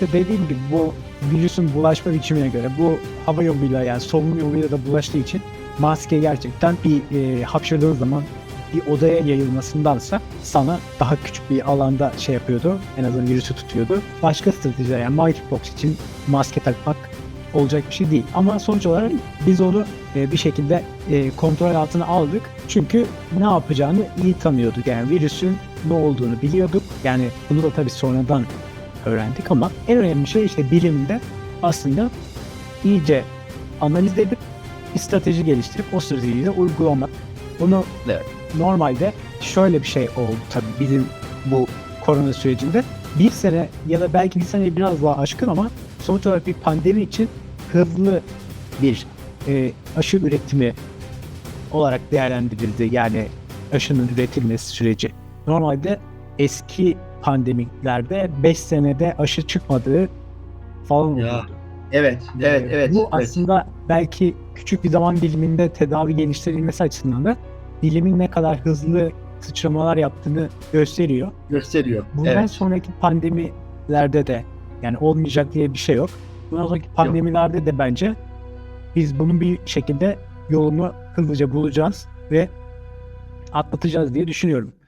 işte dediğim gibi bu virüsün bulaşma biçimine göre bu hava yoluyla yani solunum yoluyla da bulaştığı için maske gerçekten bir e, hapşırdığın zaman bir odaya yayılmasındansa sana daha küçük bir alanda şey yapıyordu. En azından virüsü tutuyordu. Başka stratejiler yani monkeypox için maske takmak olacak bir şey değil. Ama sonuç olarak biz onu e, bir şekilde e, kontrol altına aldık. Çünkü ne yapacağını iyi tanıyorduk. Yani virüsün ne olduğunu biliyorduk. Yani bunu da tabii sonradan öğrendik ama en önemli şey işte bilimde aslında iyice analiz edip bir strateji geliştirip o stratejiyi de uygulamak. Bunu normalde şöyle bir şey oldu tabii bizim bu korona sürecinde. Bir sene ya da belki bir sene biraz daha aşkın ama sonuç olarak bir pandemi için hızlı bir e, aşı üretimi olarak değerlendirildi. Yani aşının üretilmesi süreci. Normalde eski pandemiklerde 5 senede aşı çıkmadığı falan Ya, olurdu. Evet, evet, evet. Bu evet. aslında belki küçük bir zaman diliminde tedavi geliştirilmesi açısından da bilimin ne kadar hızlı sıçramalar yaptığını gösteriyor. gösteriyor. Bundan evet. sonraki pandemilerde de yani olmayacak diye bir şey yok. Bundan sonraki pandemilerde de bence biz bunun bir şekilde yolunu hızlıca bulacağız ve atlatacağız diye düşünüyorum.